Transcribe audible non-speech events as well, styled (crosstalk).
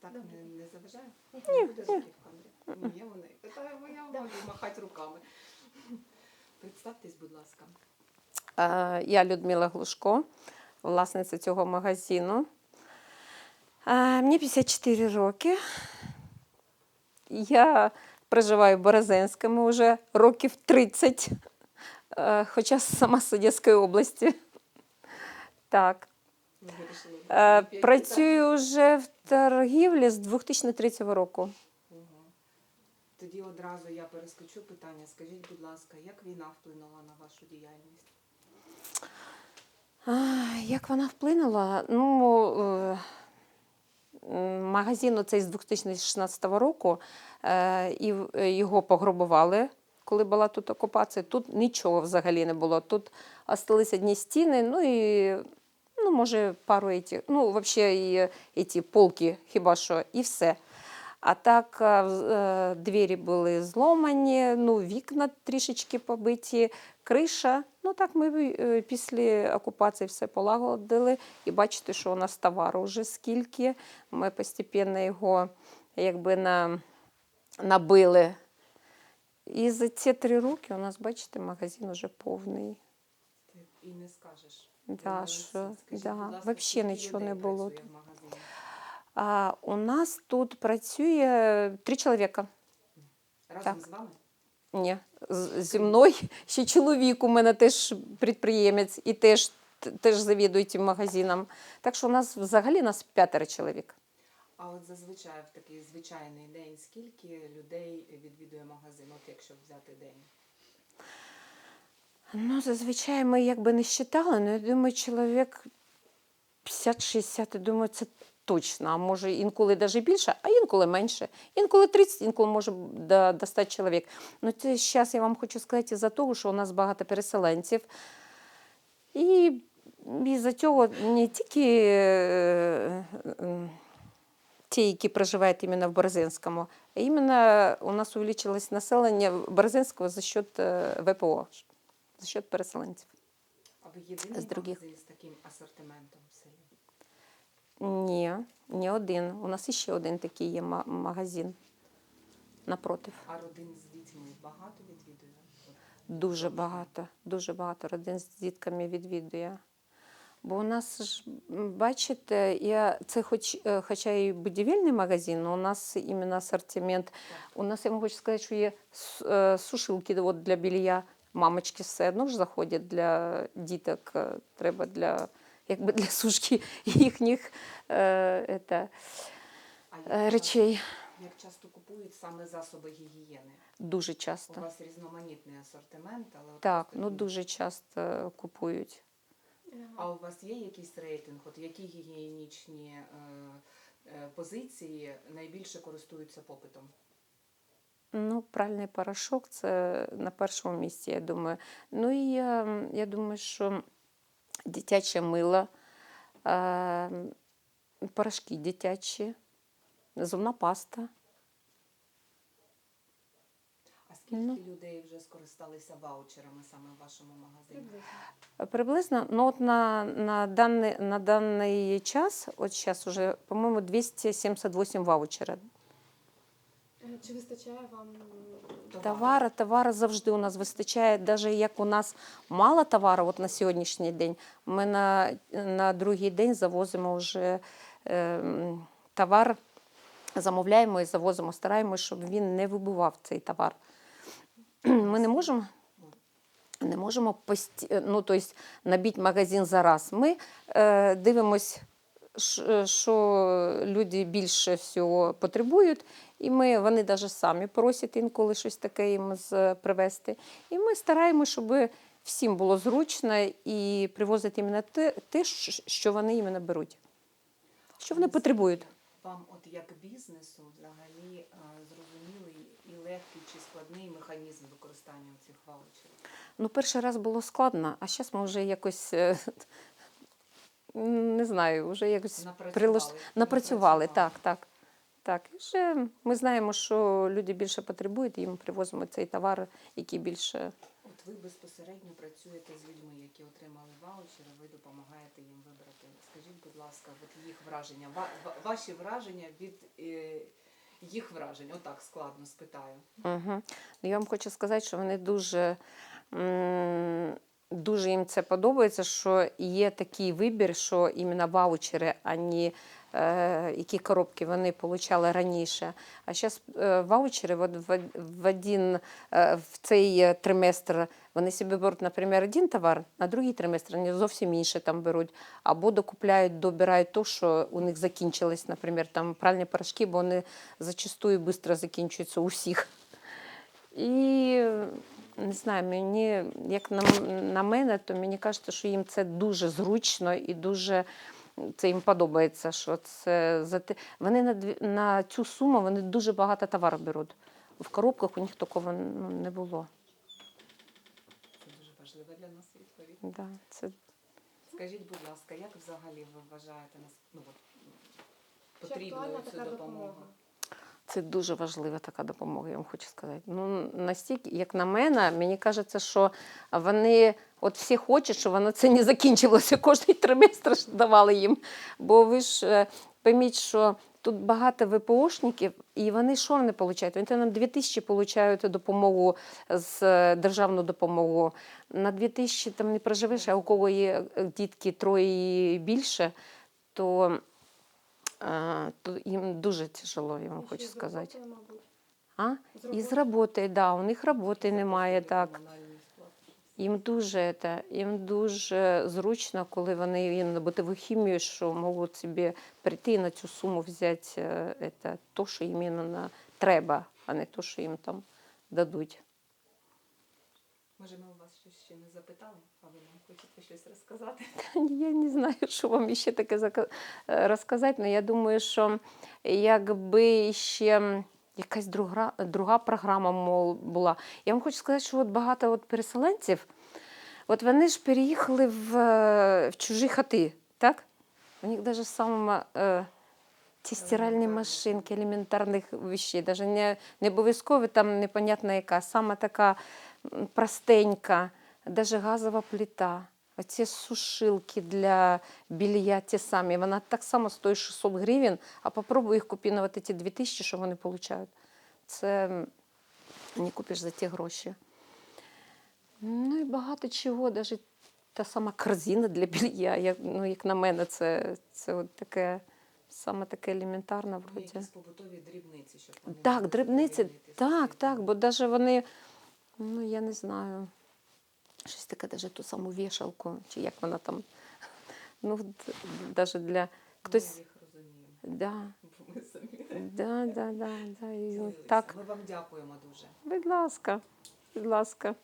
Так не, не заважає? Ні, буде руки в камері. Моє вони. Питаю, моя Да. волю махати руками. Представтесь, будь ласка. Я Людмила Глушко, власниця цього магазину. Мені 54 роки. Я проживаю в Березенському вже років 30, е, хоча сама з Одеської області. Так. Вирішили Е, так? Працюю вже в торгівлі з 2003 року. Тоді одразу я перескочу питання. Скажіть, будь ласка, як війна вплинула на вашу діяльність? Як вона вплинула? Ну, е, магазин оцей з 2016 року, е, і е, його пограбували, коли була тут окупація. Тут нічого взагалі не було. Тут осталися одні стіни, ну і може пару еті, ну, взагалі і ці полки, хіба що, і все. А так в- е, двері були зломані, ну, вікна трішечки побиті, криша. Ну так ми е, після окупації все полагодили. І бачите, що у нас товару вже скільки. Ми постійно його якби на, набили. І за ці три роки у нас, бачите, магазин вже повний. Ти і не скажеш. Да, що- да, вообще нічого не було тут. А у нас тут працює три чоловіка. Разом Так. з вами? Ні, з- зі мною (laughs) ще чоловік у мене теж підприємець і теж, теж завідує тим магазином. Так що у нас взагалі нас п'ятеро чоловік. А от зазвичай в такий звичайний день скільки людей відвідує магазин, от якщо взяти день? Ну, зазвичай ми якби не вважали, але я думаю, чоловік 50-60, я думаю, це точно. А може інколи навіть більше, а інколи менше. Інколи 30, інколи може до, до 100 чоловік. Ну, це зараз я вам хочу сказати із-за того, що у нас багато переселенців. І із-за цього не тільки е, е, ті, які проживають іменно в Березинському, а іменно у нас увеличилось населення Березинського за счет е, ВПО, за счет переселенців. А ви єдиний З других. магазин з таким асортиментом в селі? Ні, не один. У нас іще один такий є магазин напротив. А родин з дітьми багато відвідує? Дуже багато, дуже багато родин з дітками відвідує. Бо у нас ж, бачите, я, це хоч, е, хоча і будівельний магазин, але у нас іменно асортимент. У нас, я вам хочу сказати, що є е, сушилки от для білья. Мамочки все одно ж заходять для діток, е, треба для, якби для сушки (laughs) їхніх е, ете, е, речей. як часто купують саме засоби гігієни? Дуже часто. У вас різноманітний асортимент, але Так, ну дуже часто купують. А у вас є якийсь рейтинг? От які гігієнічні е, е, позиції найбільше користуються попитом? Ну, пральний порошок це на першому місці, я думаю. Ну і я, я думаю, що дитяче мило, е, порошки дитячі, зубна паста. А скільки Ну. людей вже скористалися ваучерами саме в вашому магазині? Приблизно. Ну от на, на, даний, на даний час, от зараз уже, по-моєму, 278 ваучера. Е, Чи вистачає вам Товара, товара завжди у нас вистачає. Навіть як у нас мало товару от на сьогоднішній день, ми на, на другий день завозимо вже е, товар, замовляємо і завозимо, стараємося, щоб він не вибував цей товар. (clears throat) Ми не можемо. Не можемо пості... ну, тобто, набити магазин за раз. Ми е, дивимося, ш- що люди більше всього потребують, і ми, вони навіть самі просять інколи щось таке їм привезти. І ми стараємося, щоб всім було зручно і привозити іменно те, те що вони іменно беруть, що вони потребують. Вам, от як бізнесу, взагалі е, зрозумілий і легкий чи складний механізм використання цих ваучерів? Ну, перший раз було складно, а зараз ми вже якось. Не знаю, вже якось Напрацювали. прилаш... напрацювали. Так, так. Так, і вже ми знаємо, що люди більше потребують, і їм привозимо цей товар, який більше. От ви безпосередньо працюєте з людьми, які отримали ваучери, ви допомагаєте їм вибрати. Скажіть, будь ласка, от їх враження, ва- ва- ваші враження від е, їх вражень. Отак складно спитаю. Угу. Я вам хочу сказати, що вони дуже, дуже їм це подобається, що є такий вибір, що іменно ваучери, а не е, які коробки вони отримали раніше. А зараз е, ваучери в, один е, в цей триместр вони собі беруть, наприклад, один товар, на другий триместр вони зовсім інше там беруть. Або докупляють, добирають то, що у них закінчилось, наприклад, там пральні порошки, бо вони зачастую швидко закінчуються у всіх. І не знаю, мені, як на, на мене, то мені кажеться, що їм це дуже зручно і дуже це їм подобається. Що це за те. Вони на, дві- на цю суму вони дуже багато товару беруть. В коробках у них такого ну, не було. Це дуже важлива для нас відповідь. Да, це Скажіть, будь ласка, як взагалі ви вважаєте нас ну, потрібною цю допомогу? Це дуже важлива така допомога, я вам хочу сказати. Ну, настільки, як на мене, мені кажеться, що вони от всі хочуть, щоб воно це не закінчилося. (laughs) Кожний триместр давали їм. Бо ви ж е, пойміть, що тут багато ВПОшників, і вони що вони отримують? Вони на 2000 отримують допомогу з е, державну допомогу. На 2000 там не проживеш, а у кого є е, дітки троє і більше, то, то їм дуже тяжело, я вам хочу сказати. А? І з роботи, да, у них роботи немає так. Їм дуже, це, їм дуже зручно, коли вони їм на битову хімію, що можуть собі прийти і на цю суму взяти е, це, то, що їм треба, а не то, що їм там дадуть. Може, ми у вас щось ще не запитали, а ви нам хочете щось розказати? Я не знаю, що вам ще таке е, розказати, але я думаю, що якби ще якась друга, друга програма мол, була. Я вам хочу сказати, що от багато от переселенців, от вони ж переїхали в, е, в чужі хати, так? У них навіть саме е, ті стиральні машинки, елементарних вещей, навіть не, не обов'язково там непонятна яка, саме така простенька, навіть газова плита. Оці сушилки для білья ті самі, вона так само стоїть 600 гривень, а попробуй їх на ті 2000, що вони отримують. Це не купиш за ті гроші. Ну і багато чого, навіть та сама корзина для білья, як, ну, як на мене, це, це от таке, саме таке елементарне вроді. якісь побутові дрібниці, щоб вони Так, дрібниці, так, так, бо навіть вони, ну я не знаю, щось таке, навіть ту саму вішалку, чи як вона там, (laughs) ну, даже для хтось. Ми їх розуміємо, Да, ми самі (laughs) да, да, да, да. І так, Ми вам дякуємо дуже. будь ласка, будь ласка.